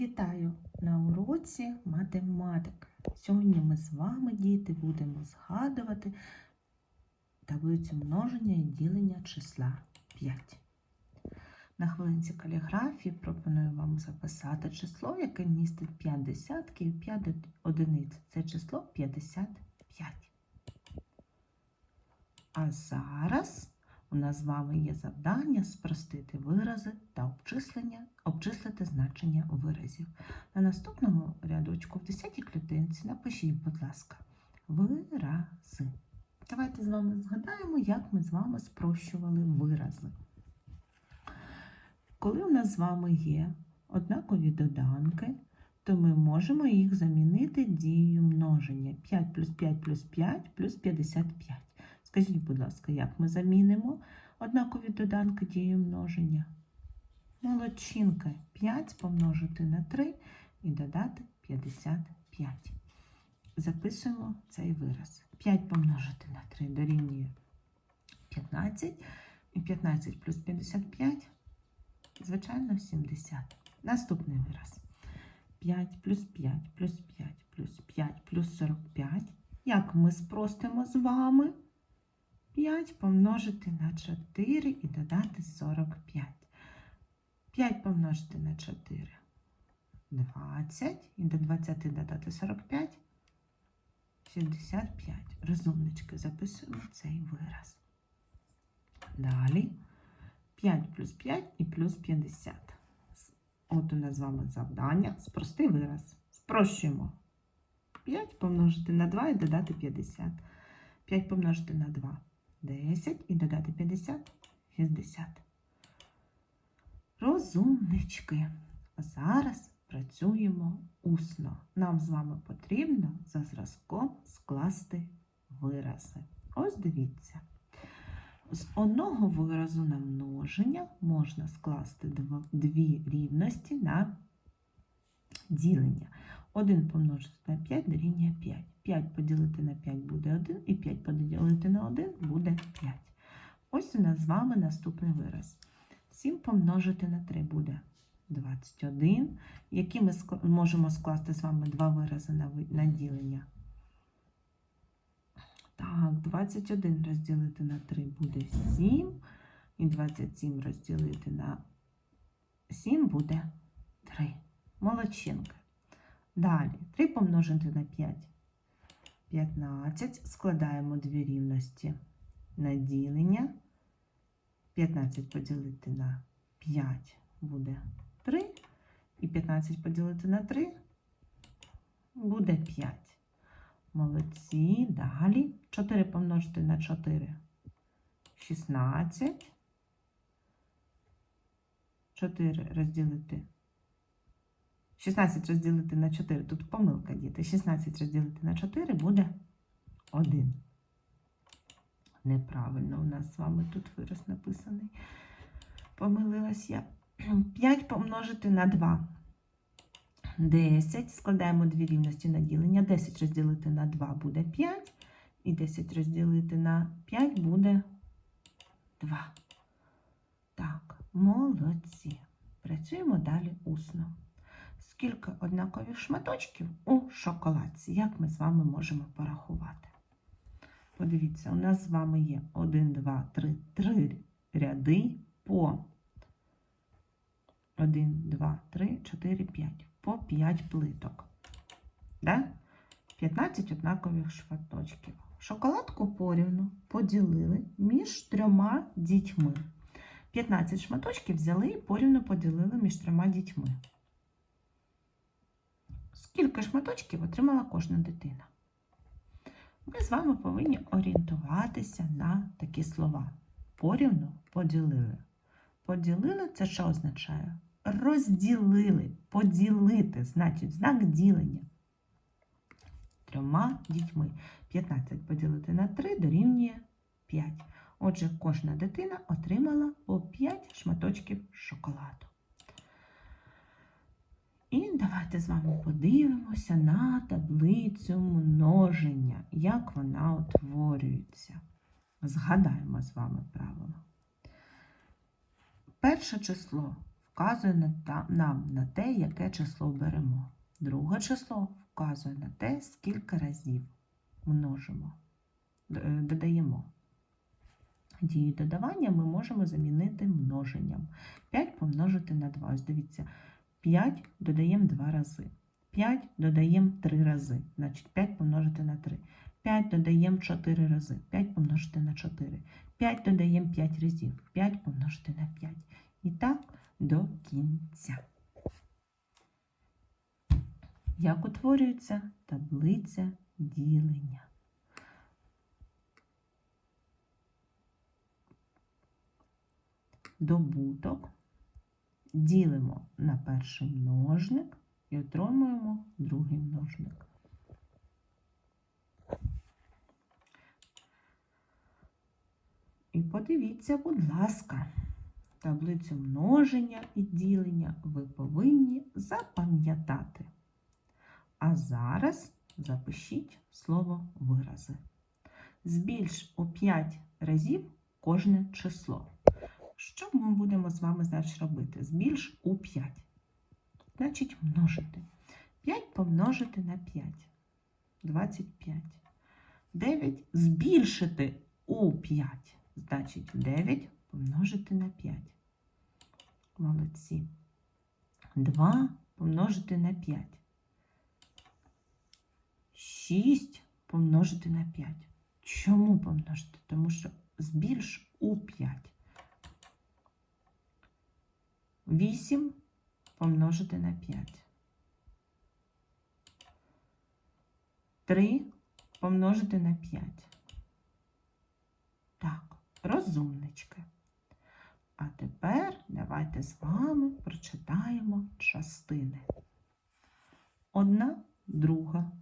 Вітаю на уроці математика. Сьогодні ми з вами, діти, будемо згадувати таблицю множення і ділення числа 5. На хвилинці каліграфії пропоную вам записати число, яке містить 5 десятків і 5 одиниць. Це число 55. А зараз у нас з вами є завдання спростити вирази та обчислення, обчислити значення виразів. На наступному рядочку в 10 клітинці напишіть, будь ласка, вирази. Давайте з вами згадаємо, як ми з вами спрощували вирази. Коли у нас з вами є однакові доданки, то ми можемо їх замінити дією множення 5 плюс 5 плюс 5 плюс 55. Скажіть, будь ласка, як ми замінимо однакові доданки дією множення? Молодчинка 5 помножити на 3 і додати 55. Записуємо цей вираз. 5 помножити на 3 дорівнює 15. І 15 плюс 55, звичайно, 70. Наступний вираз. 5 плюс 5 плюс 5 плюс 5 плюс 45. Як ми спростимо з вами? 5 помножити на 4 і додати 45. 5 помножити на 4 20. І до 20 додати 45 65. Розумнички, записуємо цей вираз. Далі 5 плюс 5 і плюс 50. От у нас з вами завдання. Спрости вираз. Спрощуємо. 5 помножити на 2 і додати 50. 5 помножити на 2 10 і додати 50 60. Розумнички. Зараз працюємо усно. Нам з вами потрібно за зразком скласти вирази. Ось дивіться. З одного виразу на множення можна скласти дв- дві рівності на ділення. 1 помножити на 5 дорівнює 5. 5 поділити на 5 буде 1, і 5 поділити на 1 буде 5. Ось у нас з вами наступний вираз. 7 помножити на 3 буде 21. Які ми можемо скласти з вами два вирази на ділення? Так, 21 розділити на 3 буде 7. І 27 розділити на 7 буде 3. Молодчинка. Далі 3 помножити на 5. 15. Складаємо дві рівності на ділення. 15 поділити на 5 буде 3. І 15 поділити на 3 буде 5. Молодці. Далі 4 помножити на 4. 16. 4 розділити 16 розділити на 4, тут помилка, діти. 16 розділити на 4 буде 1. Неправильно у нас з вами тут вираз написаний. Помилилась я. 5 помножити на 2. 10. Складаємо дві рівності на ділення. 10 розділити на 2 буде 5. І 10 розділити на 5 буде 2. Так, молодці. Працюємо далі усно. Скільки однакових шматочків у шоколадці? Як ми з вами можемо порахувати? Подивіться, у нас з вами є 1, 2, 3, 3 ряди по 1, 2, 3, 4, 5. По 5 плиток. Да? 15 однакових шматочків. Шоколадку порівну поділили між трьома дітьми. 15 шматочків взяли і порівну поділили між трьома дітьми. Скільки шматочків отримала кожна дитина? Ми з вами повинні орієнтуватися на такі слова. Порівну поділили. Поділили це що означає? Розділили, поділити, значить знак ділення. Трьома дітьми. 15 поділити на 3 дорівнює 5. Отже, кожна дитина отримала по 5 шматочків шоколаду. Давайте з вами подивимося на таблицю множення, як вона утворюється. Згадаємо з вами правило. Перше число вказує нам на те, яке число беремо. Друге число вказує на те, скільки разів множимо, е, додаємо. Дію додавання ми можемо замінити множенням. 5 помножити на 2. Ось дивіться, 5 додаємо 2 рази. 5 додаємо 3 рази. Значить 5 помножити на 3. 5 додаємо 4 рази. 5 помножити на 4. 5 додаємо 5 разів. 5 помножити на 5. І так до кінця. Як утворюється таблиця ділення? Добуток ділимо на перший множник і отримуємо другий множник. І подивіться, будь ласка, таблицю множення і ділення ви повинні запам'ятати. А зараз запишіть слово вирази. Збільш у 5 разів кожне число. Що ми будемо з вами значить робити? Збільш у 5. Значить, множити. 5 помножити на 5. 25. 9 збільшити у 5. Значить, 9 помножити на 5. Молодці. 2 помножити на 5. 6 помножити на 5. Чому помножити? Тому що збільш у 5. 8 помножити на 5. 3 помножити на 5. Так, розумнички. А тепер давайте з вами прочитаємо частини. Одна друга,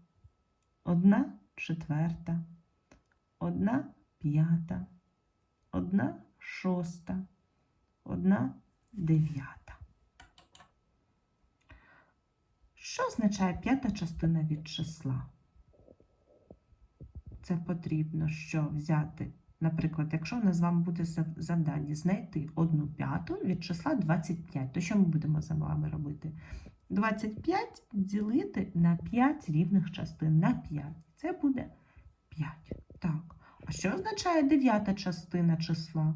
одна четверта, одна п'ята, одна шоста, одна дев'ята. Що означає п'ята частина від числа? Це потрібно що взяти, наприклад, якщо у нас з вами буде завдання знайти одну п'яту від числа 25, то що ми будемо з вами робити? 25 ділити на 5 рівних частин на 5. Це буде 5. Так. А що означає дев'ята частина числа?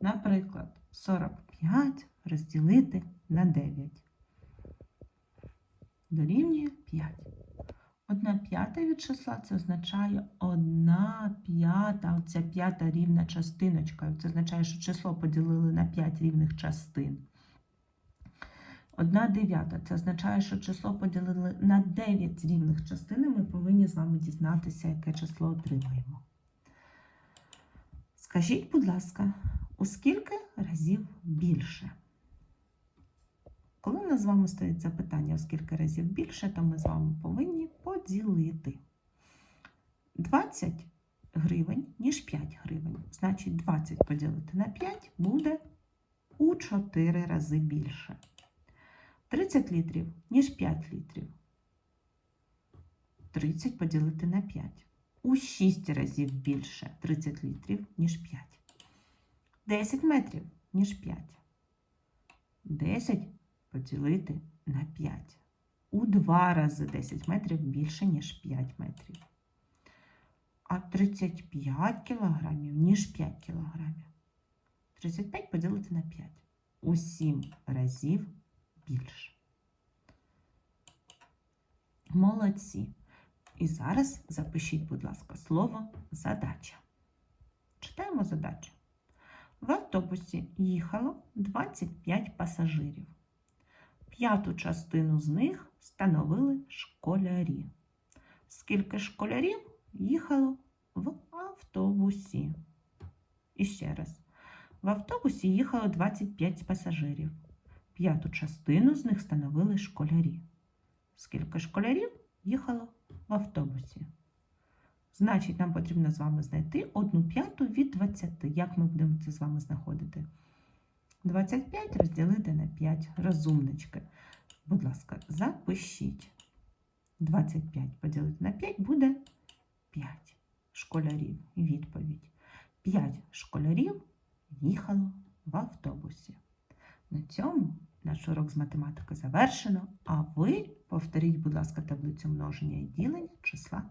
Наприклад, 45 розділити на 9. Дорівнює 5. Одна п'ята від числа це означає одна п'ята, оця п'ята рівна частиночка. Це означає, що число поділили на 5 рівних частин. Одна дев'ята це означає, що число поділили на 9 рівних частин. і Ми повинні з вами дізнатися, яке число отримаємо. Скажіть, будь ласка, у скільки разів більше? Коли у нас з вами стоїть запитання, у скільки разів більше, то ми з вами повинні поділити 20 гривень, ніж 5 гривень. Значить, 20 поділити на 5 буде у 4 рази більше. 30 літрів, ніж 5 літрів. 30 поділити на 5. У 6 разів більше 30 літрів, ніж 5. 10 метрів, ніж 5. 10 поділити на 5. У 2 рази 10 метрів більше, ніж 5 метрів. А 35 кілограмів, ніж 5 кілограмів. 35 поділити на 5. У 7 разів більше. Молодці. І зараз запишіть, будь ласка, слово задача. Читаємо задачу. В автобусі їхало 25 пасажирів. П'яту частину з них становили школярі. Скільки школярів їхало в автобусі? І ще раз. В автобусі їхало 25 пасажирів. П'яту частину з них становили школярі. Скільки школярів їхало в автобусі? Значить, нам потрібно з вами знайти одну п'яту від 20. Як ми будемо це з вами знаходити? 25 розділити на 5. Розумнички. Будь ласка, запишіть. 25 поділити на 5 буде 5 школярів. Відповідь. 5 школярів їхало в автобусі. На цьому Наш урок з математики завершено, а ви повторіть, будь ласка, таблицю множення і ділення числа